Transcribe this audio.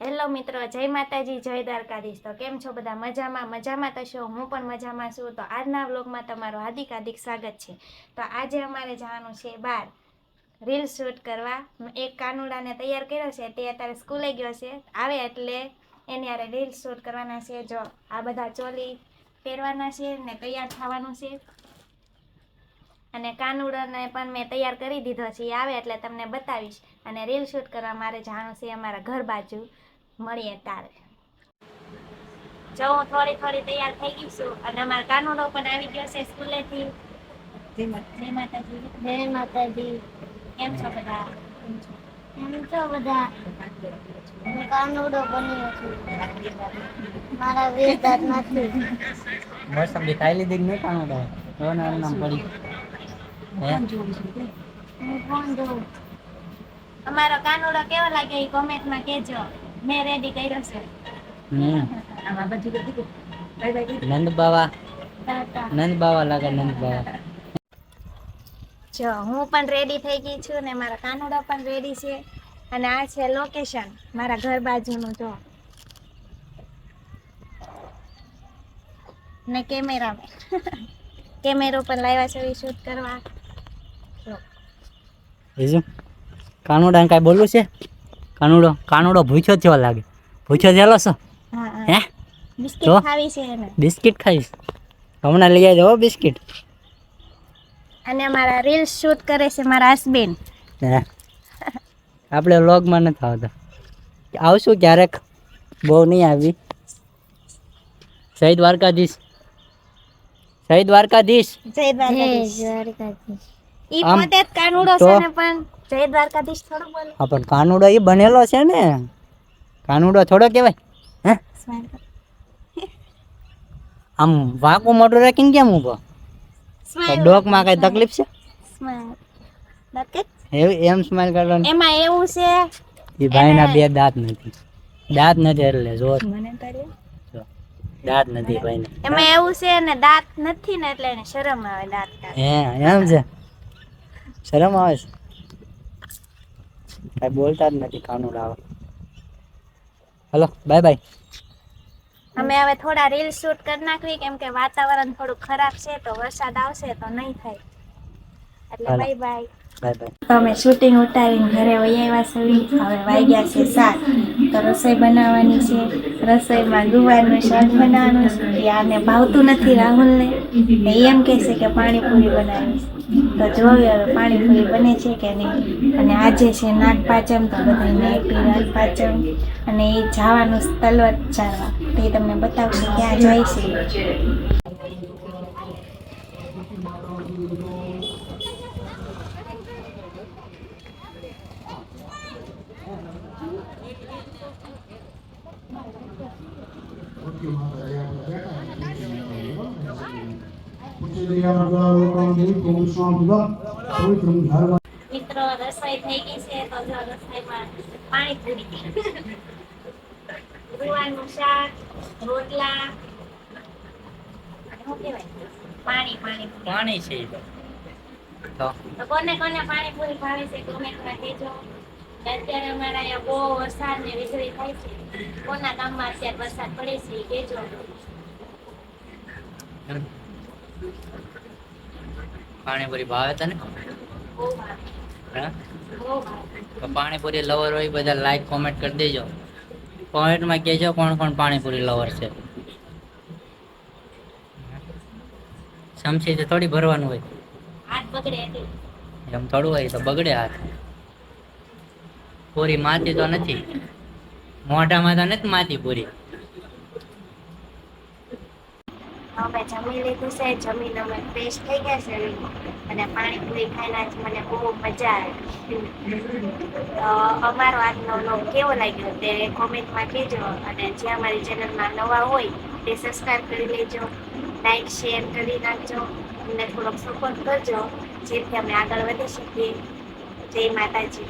Hello મિત્રો, જય માતાજી, જય દ્વારકાધીશ. તો કેમ છો બધા? મજામાં? મજામાં છો? હું પણ મજામાં છું. તો આજના વ્લોગમાં તમારું હાર્દિક હાર્દિક સ્વાગત છે. તો આજે અમારે જવાનું છે બહાર રીલ શૂટ કરવા. એક કાનુડાને તૈયાર કર્યો છે. તે અત્યારે સ્કૂલે ગયો છે. આવે એટલે એની હારે રીલ શૂટ કરવાના છે. જો આ બધા ચોલી પહેરવાના છે ને તૈયાર થવાનું છે. અને કાનુડોને પણ મેં તૈયાર કરી દીધો છે એ આવે એટલે તમને બતાવીશ. અને રીલ શૂટ કરવા મારે જાણું છે અમારા ઘર બાજુ મળીએ તારે જો હું થોડી થોડી તૈયાર થઈ ગઈ છું અને અમારો કાનુડો પણ આવી ગયો છે સ્કૂલેથી. જય માતાજી. જય માતાજી. કેમ છો બધા? એમ છો બધા? હું કાનુડો બન્યો છું. મારા વીર દાંત નથી મોસંબી ખાઈ લીધી કે નહીં કાણું તો નામ પડી. અમારો કાનુડો કેવો લાગે એ કોમેન્ટમાં કેજો. મેં રેડી કર્યો છે. હમ. નંદ બાવા. નંદ બાવા લાગે નંદ બાવા. જો હું પણ રેડી થઈ ગઈ છું ને મારા કાનુડો પણ રેડી છે. અને આ છે લોકેશન મારા ઘર બાજુનું જો. ને કેમેરા કેમેરો પણ લાવ્યા છે શૂટ કરવા. બીજું? કાનુડા કાંઈ બોલવું છે? કાનુડો કાનુડો ભૂખ્યો જેવા લાગે. ભૂખ્યો જેલો છો? હે હા. બિસ્કિટ ખાવી છે એને બિસ્કિટ ખાઈશ. હમણાં લઈ આવજો બિસ્કિટ. અને મારા રીલ્સ શૂટ કરે છે મારા હસબેન્ડ હે? આપણે વ્લોગમાં નથી આવતા. આવશું ક્યારેક. બહુ નહીં આવી. જય દ્વારકાધીશ. જય દ્વારકાધીશ. જય દ્વારકાધીશ. ઈ પોતે જ કાનુડો છે ને પણ જય દ્વારકાધીશ થોડું બોલો. હા પણ કાનુડો એ બનેલો છે ને. કાનુડો થોડો કહેવાય. હે? આમ વાંકું મોટું રાખીને કેમ ઊભો? સ્માઈલ. ડોકમાં કઈ તકલીફ છે? દાંત એમ એમ સ્માઈલ કરવાનું? એમાં એવું છે એ ભાઈના બે દાંત નથી. દાંત નથી એટલે મને. જો. દાંત નથી ભાઈને. એમાં એવું છે ને દાંત નથી ને એટલે એને શરમ આવે દાંત હે એમ છે. શરમ આવે છે? કઈ બોલતા જ નથી કાનુડ આવે હલો બાય બાય અમે હવે થોડા રીલ શૂટ કરી નાખવી કેમ કે વાતાવરણ થોડું ખરાબ છે તો વરસાદ આવશે તો નહીં થાય. એટલે બાય બાય બાય બાય તમે શૂટિંગ ઉતારીને ઘરે વહી આવ્યા છીએ. હવે વાગ્યા છે સાત. તો રસોઈ બનાવવાની છે. રસોઈમાં ગુવારનું શાક બનાવવાનું છે. એ આને ભાવતું નથી રાહુલને. એ એમ કહેશે કે પાણીપુરી બનાવી. તો જોઈએ હવે પાણીપુરી બને છે કે નહીં? અને આજે છે નાગપાચમ, તો બધાને હેપી નાગપાચમ. અને એ જવાનું તલવટ ચારવા તો તમને બતાવશે ક્યાં જાય છે. મિત્રો રસોઈ થઈ ગઈ છે તો જો રસોઈમાં પાણીપુરી ગુવારનું શાક રોટલા શું કહેવાય? પાણી પાણી પાણી છે તો. કોને કોને પાણીપુરી ભાવે છે તમે કહેજો. અત્યારે અમારા અહીંયા બહુ વરસાદ ને વીજળી થાય છે. કોના ગામમાં અત્યારે વરસાદ પડે છે એ કહેજો પાણીપુરી ભાવે તને? પાણીપુરી લવર હોય બધા લાઈક કોમેન્ટ કરી દેજો. કોમેન્ટમાં કહેજો કોણ કોણ પાણીપુરી લવર છે. સમસી તો થોડી ભરવાનું હોય. હાથ બગડે એમ થોડું હોય તો બગડે હાથ. પૂરી માતી તો નથી. મોઢામાં તો નથી માતી પૂરી. લીધું જમીને અમે ફ્રેશ થઈ ગયા છે. અને પાણીપુરી ખાઈને મને બહુ મજા આવી. તો અમારો આજનો કેવો લાગ્યો તે કોમેન્ટમાં કહેજો. અને જે અમારી ચેનલમાં નવા હોય તે સબસ્ક્રાઈબ કરી લેજો લાઈક શેર કરી નાખજો, અમને થોડોક સપોર્ટ કરજો, જેથી અમે આગળ વધી શકીએ. જય માતાજી.